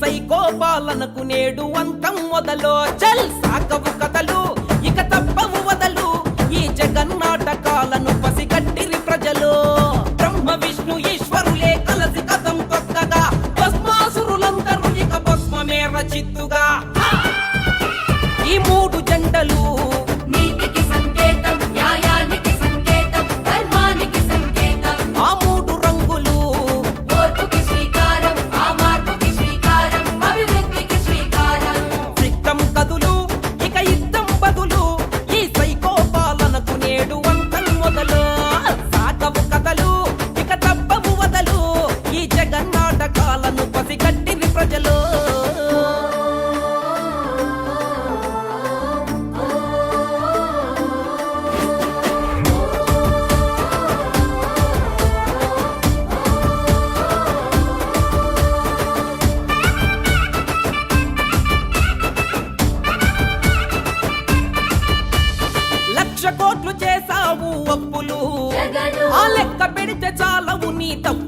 Psycho పాలనకు నేడు అంతం మొదలో చల్ సాకవు కథలు. bonita.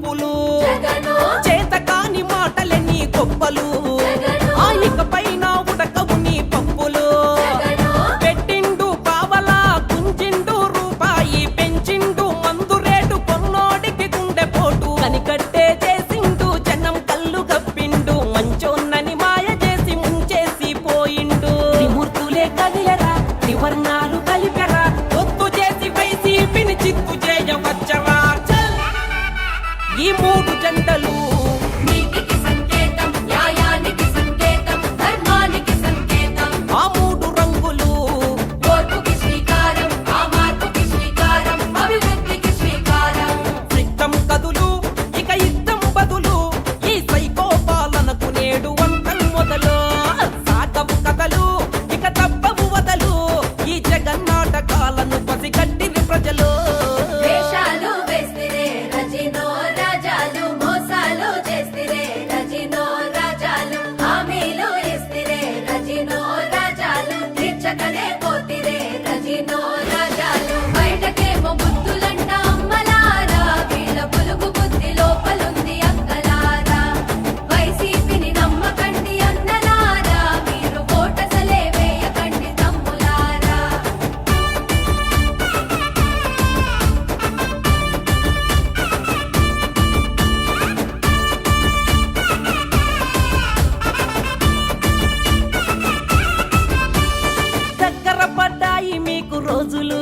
రోజులు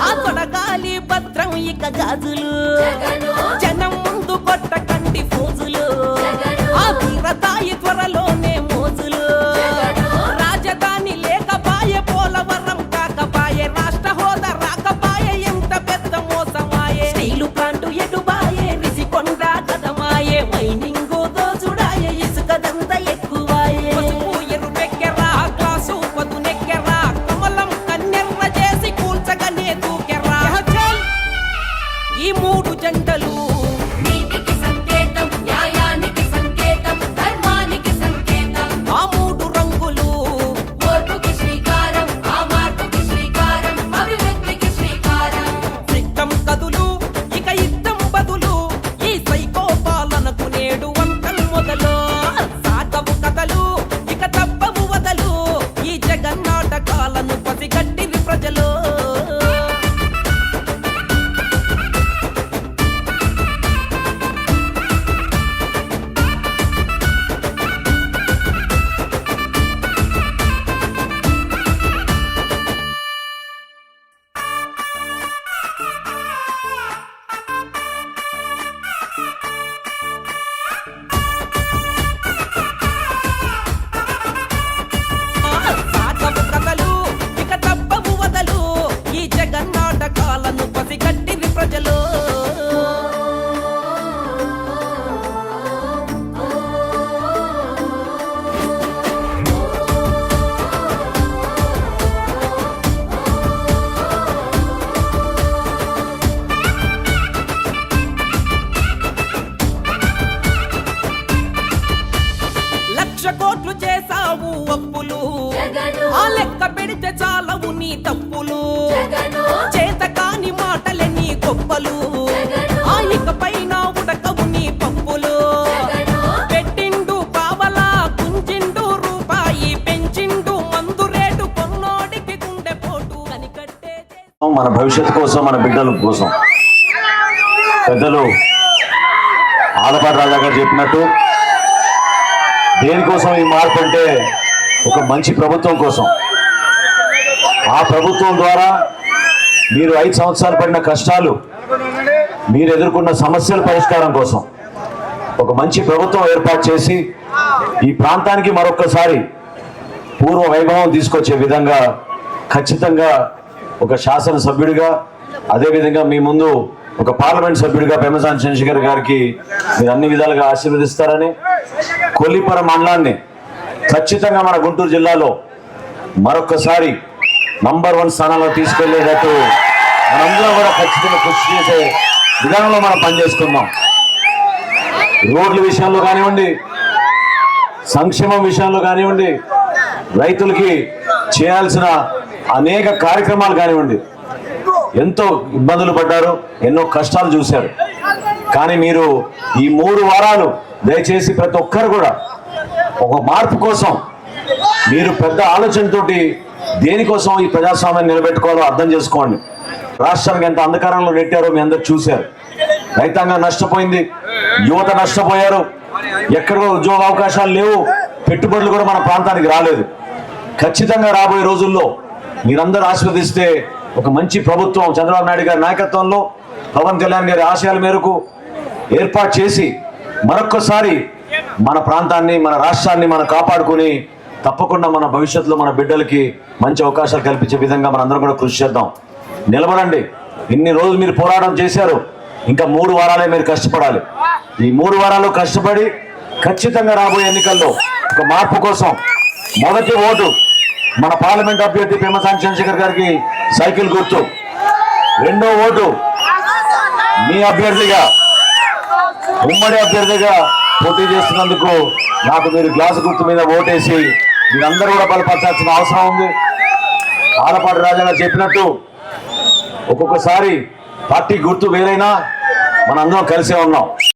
ఆ కొడగాలి భద్రం ఇక గాజులు. జనం ముందు కొట్టకండి ఫోజులు. ఆ వీరతాయి త్వరలో చేసావు అప్పులు. ఆ లెక్క పెడితే చాలవు నీ తప్పులు. చేత కాని మాటలు నీ గొప్పలు. ఆ పెట్టిండు రూపాయి పెంచిండు మందు రేటు పోటు అని మన భవిష్యత్తు కోసం మన బిడ్డల కోసం. పెద్దలు ఆలపాటి రాజాగారు చెప్పినట్టు దేనికోసం ఈ మార్పు అంటే ఒక మంచి ప్రభుత్వం కోసం. ఆ ప్రభుత్వం ద్వారా మీరు ఐదు సంవత్సరాలు పడిన కష్టాలు మీరు ఎదుర్కొన్న సమస్యల పరిష్కారం కోసం ఒక మంచి ప్రభుత్వం ఏర్పాటు చేసి ఈ ప్రాంతానికి మరొకసారి పూర్వ వైభవం తీసుకొచ్చే విధంగా ఖచ్చితంగా ఒక శాసనసభ్యుడిగా అదేవిధంగా మీ ముందు ఒక పార్లమెంట్ సభ్యుడిగా పెమసాని చంద్రశేఖర్ గారికి మీరు అన్ని విధాలుగా ఆశీర్వదిస్తారని కొల్లిపర మండలాన్ని ఖచ్చితంగా మన గుంటూరు జిల్లాలో మరొకసారి నంబర్ వన్ స్థానంలో తీసుకెళ్ళేటట్టు మనందరం కూడా ఖచ్చితంగా కృషి చేసే విధానంలో మనం పనిచేసుకుందాం. రోడ్ల విషయంలో కానివ్వండి సంక్షేమం విషయంలో కానివ్వండి రైతులకి చేయాల్సిన అనేక కార్యక్రమాలు కానివ్వండి ఎంతో ఇబ్బందులు పడ్డారు ఎన్నో కష్టాలు చూశారు. కానీ మీరు ఈ మూడు వారాలు దయచేసి ప్రతి ఒక్కరు కూడా ఒక మార్పు కోసం మీరు పెద్ద ఆలోచనతోటి దేనికోసం ఈ ప్రజాస్వామ్యం నిలబెట్టుకోవాలో అర్థం చేసుకోండి. రాష్ట్రానికి ఎంత అంధకారంలో నెట్టారో మీ అందరు చూశారు. రైతాంగం నష్టపోయింది యువత నష్టపోయారు ఎక్కడ ఉద్యోగ అవకాశాలు లేవు పెట్టుబడులు కూడా మన ప్రాంతానికి రాలేదు. ఖచ్చితంగా రాబోయే రోజుల్లో మీరందరూ ఆశీర్వదిస్తే ఒక మంచి ప్రభుత్వం చంద్రబాబు నాయుడు గారి నాయకత్వంలో పవన్ కళ్యాణ్ గారి ఆశయాల మేరకు ఏర్పాటు చేసి మరొక్కసారి మన ప్రాంతాన్ని మన రాష్ట్రాన్ని మనం కాపాడుకుని తప్పకుండా మన భవిష్యత్తులో మన బిడ్డలకి మంచి అవకాశాలు కల్పించే విధంగా మనందరం కూడా కృషి చేద్దాం. నిలబడండి. ఇన్ని రోజులు మీరు పోరాటం చేశారు. ఇంకా మూడు వారాలే మీరు కష్టపడాలి. ఈ మూడు వారాలు కష్టపడి ఖచ్చితంగా రాబోయే ఎన్నికల్లో ఒక మార్పు కోసం మొదటి ఓటు మన పార్లమెంట్ అభ్యర్థి పెమ్మసాని చంద్రశేఖర్ గారికి సైకిల్ గుర్తు. రెండో ఓటు మీ అభ్యర్థిగా ఉమ్మడి అభ్యర్థిగా పోటీ చేస్తున్నందుకు నాకు మీరు గ్లాసు గుర్తు మీద ఓటేసి మీరందరూ కూడా బలపరచాల్సిన అవసరం ఉంది. ఆలపాటి రాజా చెప్పినట్టు ఒక్కొక్కసారి పార్టీ గుర్తు వేరైనా మనందరం కలిసే ఉన్నాం.